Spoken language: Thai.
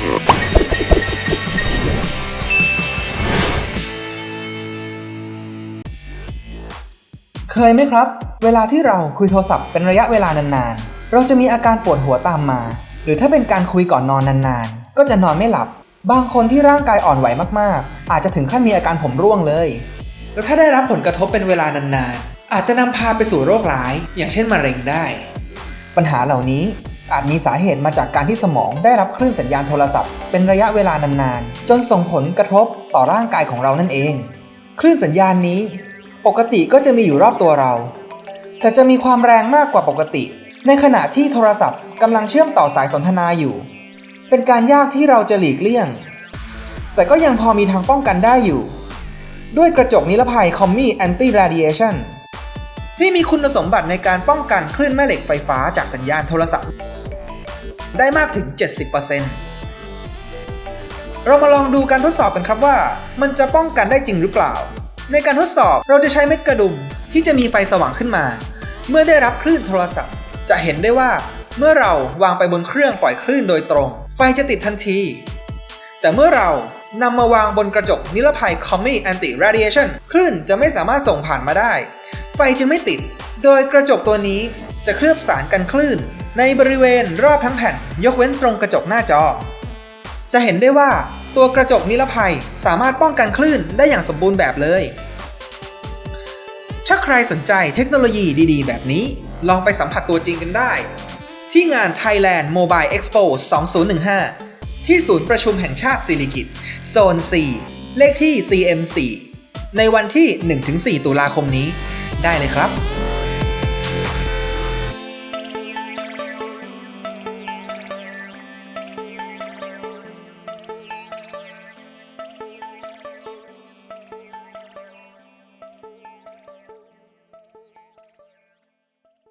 เคยไหมครับ เวลาที่เราคุยโทรศัพท์เป็นระยะเวลานานๆ เราจะมีอาการปวดหัวตามมา หรือถ้าเป็นการคุยก่อนนอนนานๆ ก็จะนอนไม่หลับ บางคนที่ร่างกายอ่อนไหวมากๆ อาจจะถึงขั้นมีอาการผมร่วงเลย แล้วถ้าได้รับผลกระทบเป็นเวลานานๆ อาจจะนำพาไปสู่โรคร้าย อย่างเช่นมะเร็งได้ ปัญหาเหล่านี้ อาจมีสาเหตุมาจากการที่สมองได้รับคลื่นสัญญาณโทรศัพท์ เป็นระยะเวลานานๆ จนส่งผลกระทบต่อร่างกายของเรานั่นเอง คลื่นสัญญาณนี้ ปกติก็จะมีอยู่รอบตัวเรา แต่จะมีความแรงมากกว่าปกติ ในขณะที่โทรศัพท์กำลังเชื่อมต่อสายสนทนาอยู่ เป็นการยากที่เราจะหลีกเลี่ยง แต่ก็ยังพอมีทางป้องกันได้อยู่ ด้วยกระจกนิรภัย Commi Anti Radiation ที่มีคุณสมบัติในการป้องกันคลื่นแม่เหล็กไฟฟ้าจากสัญญาณโทรศัพท์ ได้มากถึง 70%เรามาลองดูการทดสอบกันครับว่า มันจะป้องกันได้จริงหรือเปล่า ในการทดสอบเราจะใช้เม็ดกระดุมที่จะมีไฟสว่างขึ้นมา เมื่อได้รับคลื่นโทรศัพท์ จะเห็นได้ว่าเมื่อเราวางไปบนเครื่องปล่อยคลื่นโดยตรง ไฟจะติดทันที แต่เมื่อเรานำมาวางบนกระจกนิรภัย Comi Anti Radiation คลื่นจะไม่สามารถส่งผ่านมาได้ ไฟจึงไม่ติด โดยกระจกตัวนี้จะเคลือบสารกันคลื่น ในบริเวณรอบทั้งแผ่นยกเว้นตรงกระจกหน้าจอ จะเห็นได้ว่าตัวกระจกนิรภัยสามารถป้องกันคลื่นได้อย่างสมบูรณ์แบบเลย ถ้าใครสนใจเทคโนโลยีดีๆ แบบนี้ ลองไปสัมผัสตัวจริงกันได้ ที่งาน Thailand Mobile Expo 2015 ที่ศูนย์ประชุมแห่งชาติสิริกิติ์โซน 4 เลขที่ CM4 ในวันที่ 1-4 ตุลาคมนี้ ได้เลยครับ